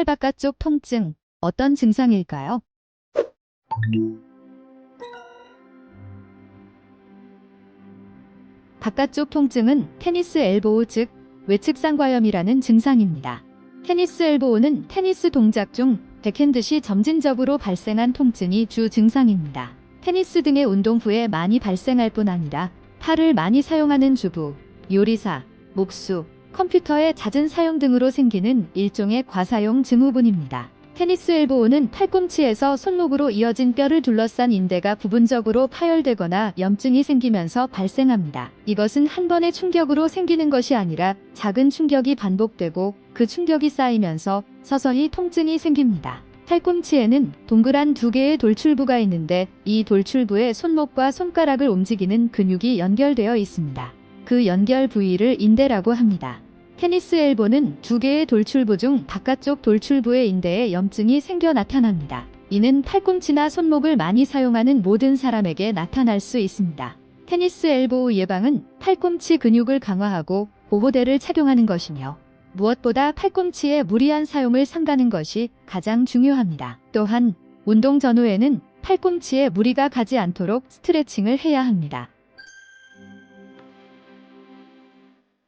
팔 바깥쪽 통증, 어떤 증상일까요? 바깥쪽 통증은 테니스 엘보우 즉 외측상과염이라는 증상입니다. 테니스 엘보우는 테니스 동작 중 백핸드 시 점진적으로 발생한 통증이 주 증상입니다. 테니스 등의 운동 후에 많이 발생할 뿐 아니라 팔을 많이 사용하는 주부, 요리사, 목수, 컴퓨터의 잦은 사용 등으로 생기는 일종의 과사용 증후군입니다. 테니스 엘보우는 팔꿈치에서 손목으로 이어진 뼈를 둘러싼 인대가 부분적으로 파열되거나 염증이 생기면서 발생합니다. 이것은 한 번의 충격으로 생기는 것이 아니라 작은 충격이 반복되고 그 충격이 쌓이면서 서서히 통증이 생깁니다. 팔꿈치에는 동그란 두 개의 돌출부가 있는데 이 돌출부에 손목과 손가락을 움직이는 근육이 연결되어 있습니다. 그 연결 부위를 인대라고 합니다. 테니스 엘보는 두 개의 돌출부 중 바깥쪽 돌출부의 인대에 염증이 생겨 나타납니다. 이는 팔꿈치나 손목을 많이 사용하는 모든 사람에게 나타날 수 있습니다. 테니스 엘보우 예방은 팔꿈치 근육을 강화하고 보호대를 착용하는 것이며 무엇보다 팔꿈치의 무리한 사용을 삼가는 것이 가장 중요합니다. 또한 운동 전후에는 팔꿈치에 무리가 가지 않도록 스트레칭을 해야 합니다.